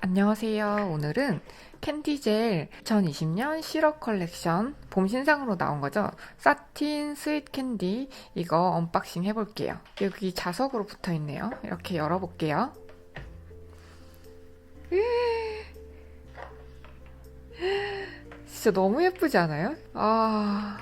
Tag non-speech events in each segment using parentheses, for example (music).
안녕하세요. 오늘은 캔디젤 2020년 시럽 컬렉션 봄 신상으로 나온 거죠. 사틴 스윗 캔디 이거 언박싱 해볼게요. 여기 자석으로 붙어 있네요. 이렇게 열어볼게요. 진짜 너무 예쁘지 않아요? 아,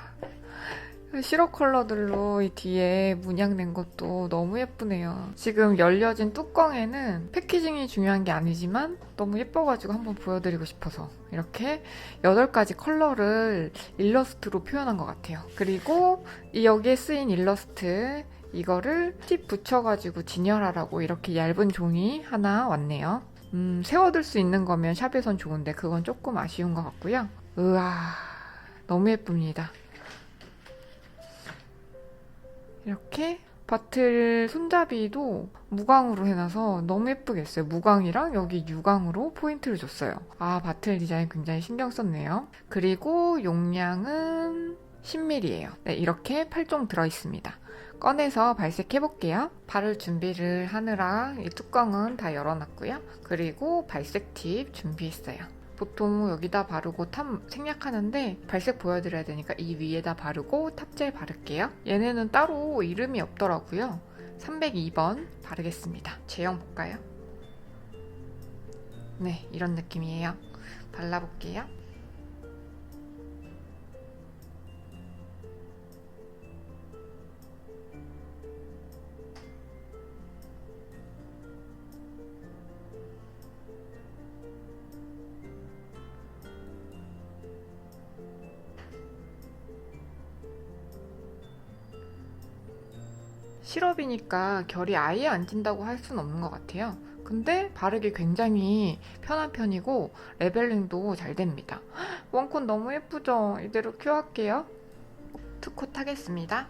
시럽 컬러들로 이 뒤에 문양낸 것도 너무 예쁘네요. 지금 열려진 뚜껑에는 패키징이 중요한 게 아니지만 너무 예뻐가지고 한번 보여드리고 싶어서 이렇게 8가지 컬러를 일러스트로 표현한 것 같아요. 그리고 이 여기에 쓰인 일러스트 이거를 팁 붙여가지고 진열하라고 이렇게 얇은 종이 하나 왔네요. 음, 세워둘 수 있는 거면 샵에선 좋은데 그건 조금 아쉬운 것 같고요. 으아, 너무 예쁩니다. 이렇게 바틀 손잡이도 무광으로 해놔서 너무 예쁘겠어요. 무광이랑 여기 유광으로 포인트를 줬어요. 아, 바틀 디자인 굉장히 신경 썼네요. 그리고 용량은 10ml예요. 네, 이렇게 8종 들어있습니다. 꺼내서 발색해 볼게요. 바를 준비를 하느라 이 뚜껑은 다 열어놨고요. 그리고 발색 팁 준비했어요. 보통 여기다 바르고 탑 생략하는데 발색 보여드려야 되니까 이 위에다 바르고 탑젤 바를게요. 얘네는 따로 이름이 없더라고요. 302번 바르겠습니다. 제형 볼까요? 네, 이런 느낌이에요. 발라볼게요. 시럽이니까 결이 아예 안 진다고 할 수는 없는 것 같아요. 근데 바르기 굉장히 편한 편이고 레벨링도 잘 됩니다. 원콘 너무 예쁘죠? 이대로 큐할게요. 투콧 하겠습니다.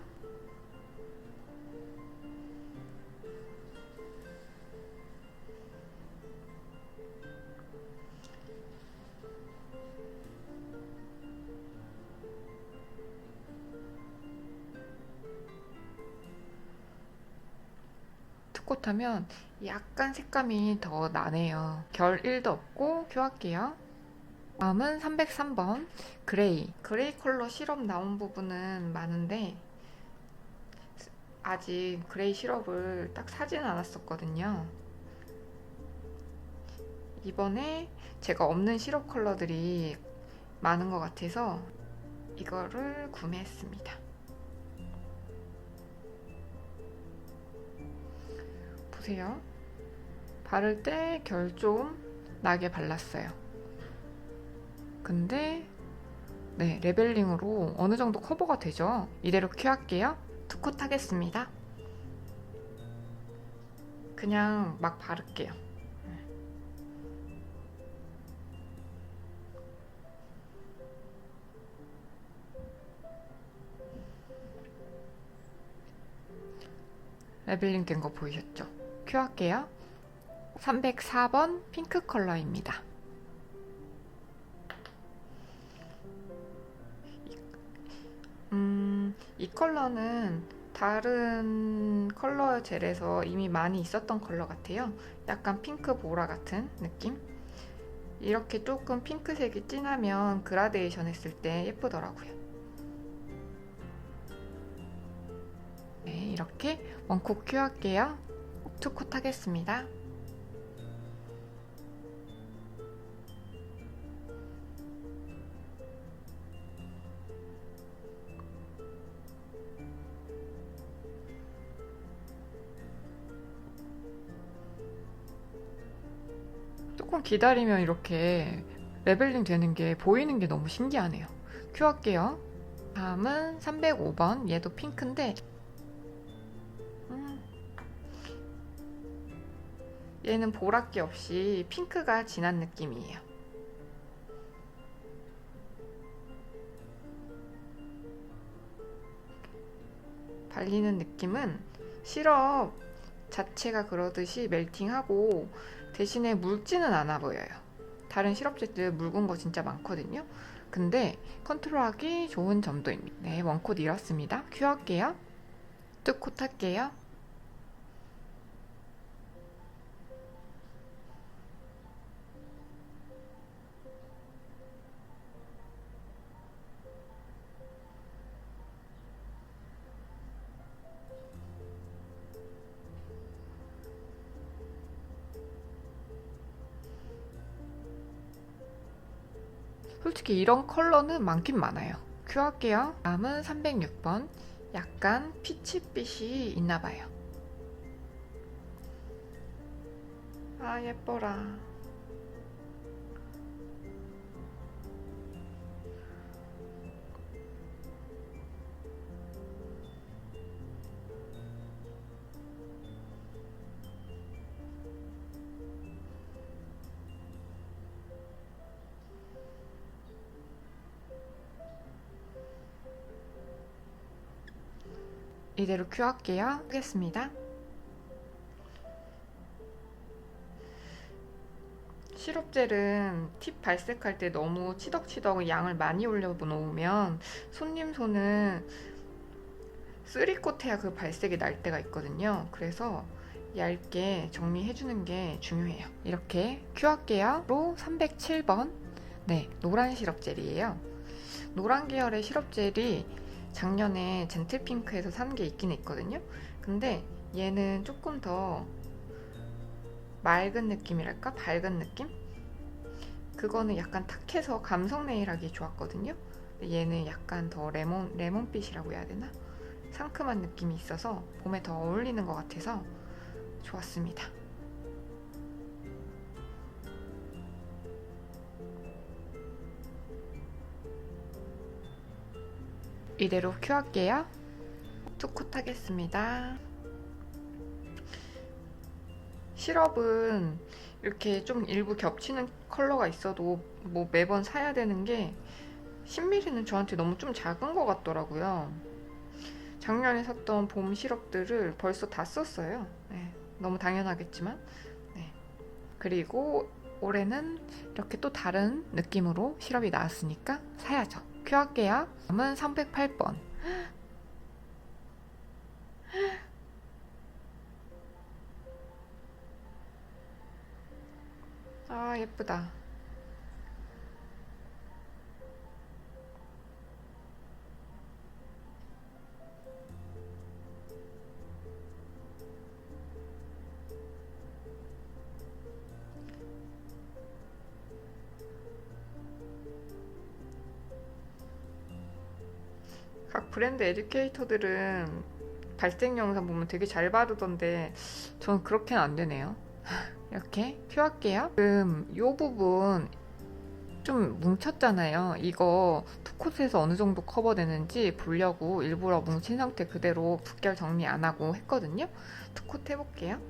투콧하면 약간 색감이 더 나네요. 결 1도 없고 큐할게요. 다음은 303번 그레이. 그레이 컬러 시럽 나온 부분은 많은데 아직 그레이 시럽을 딱 사진 않았었거든요. 이번에 제가 없는 시럽 컬러들이 많은 것 같아서 이거를 구매했습니다. 보세요. 바를 때 결 좀 나게 발랐어요. 근데 네, 레벨링으로 어느 정도 커버가 되죠. 이대로 큐할게요. 투콧 하겠습니다. 그냥 막 바를게요. 레벨링 된 거 보이셨죠? 큐할게요. 304번 핑크 컬러입니다. 음, 이 컬러는 다른 컬러 젤에서 이미 많이 있었던 컬러 같아요. 약간 핑크 보라 같은 느낌? 이렇게 조금 핑크색이 진하면 그라데이션 했을 때 예쁘더라고요. 네, 이렇게 원코 큐 할게요. 투콧 하겠습니다. 조금 기다리면 이렇게 레벨링 되는 게 보이는 게 너무 신기하네요. 큐 할게요. 다음은 305번. 얘도 핑크인데 얘는 보랏기 없이 핑크가 진한 느낌이에요. 발리는 느낌은 시럽 자체가 그러듯이 멜팅하고 대신에 묽지는 않아 보여요. 다른 시럽제들 묽은 거 진짜 많거든요. 근데 컨트롤하기 좋은 점도입니다. 네, 원콧 잃었습니다. 큐 할게요. 뚜콧 할게요. 솔직히 이런 컬러는 많긴 많아요. 큐 할게요. 다음은 306번. 약간 피치빛이 있나 봐요. 아, 예뻐라. 이대로 큐 할게요. 하겠습니다. 시럽젤은 팁 발색할 때 너무 치덕치덕 양을 많이 올려놓으면 손님 손은 쓰리코트야 그 발색이 날 때가 있거든요. 그래서 얇게 정리해주는 게 중요해요. 이렇게 큐 할게요.로 307번. 네, 노란 시럽젤이에요. 노란 계열의 시럽젤이 작년에 젠틀핑크에서 산 게 있긴 있거든요. 근데 얘는 조금 더 맑은 느낌이랄까? 밝은 느낌? 그거는 약간 탁해서 감성 네일하기 좋았거든요. 얘는 약간 더 레몬, 레몬빛이라고 해야 되나? 상큼한 느낌이 있어서 봄에 더 어울리는 것 같아서 좋았습니다. 이대로 큐 할게요. 투콧 하겠습니다. 시럽은 이렇게 좀 일부 겹치는 컬러가 있어도 뭐 매번 사야 되는 게 10ml는 저한테 너무 좀 작은 것 같더라고요. 작년에 샀던 봄 시럽들을 벌써 다 썼어요. 네, 너무 당연하겠지만. 네. 그리고 올해는 이렇게 또 다른 느낌으로 시럽이 나왔으니까 사야죠. 큐 할게요. 다음은 308번. (gasps) 아, 예쁘다. 브랜드 에듀케이터들은 발색 영상 보면 되게 잘 바르던데 저는 그렇게는 안 되네요. (laughs) 이렇게 큐할게요. 지금 이 부분 좀 뭉쳤잖아요. 이거 투콧에서 어느 정도 커버되는지 보려고 일부러 뭉친 상태 그대로 붓결 정리 안 하고 했거든요. 투콧 해볼게요.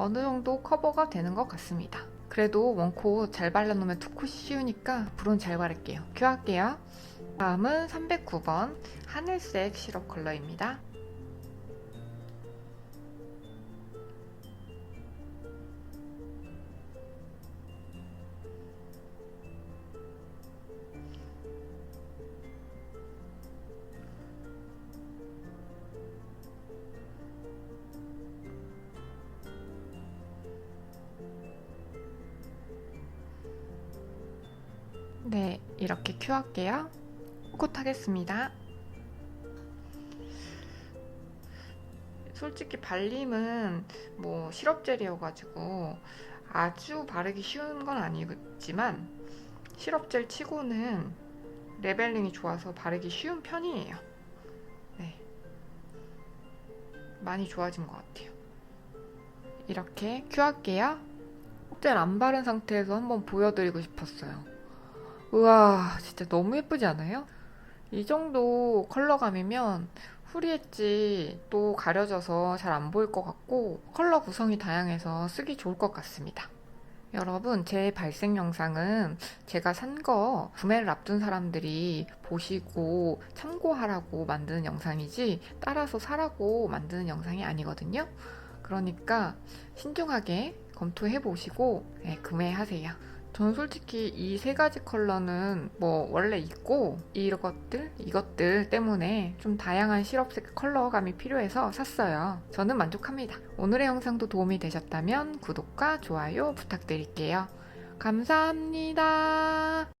어느 정도 커버가 되는 것 같습니다. 그래도 원코 잘 발라놓으면 투콧이 쉬우니까 앞으로는 잘 바를게요. 큐 할게요. 다음은 309번 하늘색 시럽 컬러입니다. 네, 이렇게 큐 할게요. 콧 하겠습니다. 솔직히 발림은 뭐 시럽젤이어가지고 아주 바르기 쉬운 건 아니지만 시럽젤 치고는 레벨링이 좋아서 바르기 쉬운 편이에요. 네. 많이 좋아진 것 같아요. 이렇게 큐 할게요. 젤 안 바른 상태에서 한번 보여드리고 싶었어요. 우와, 진짜 너무 예쁘지 않아요? 이 정도 컬러감이면 후리엣지 또 가려져서 잘 안 보일 것 같고 컬러 구성이 다양해서 쓰기 좋을 것 같습니다. 여러분, 제 발색 영상은 제가 산 거 구매를 앞둔 사람들이 보시고 참고하라고 만드는 영상이지 따라서 사라고 만드는 영상이 아니거든요. 그러니까 신중하게 검토해 보시고 네, 구매하세요. 전 솔직히 이 세 가지 컬러는 뭐 원래 있고 이것들 이것들 때문에 좀 다양한 시럽색 컬러감이 필요해서 샀어요. 저는 만족합니다. 오늘의 영상도 도움이 되셨다면 구독과 좋아요 부탁드릴게요. 감사합니다.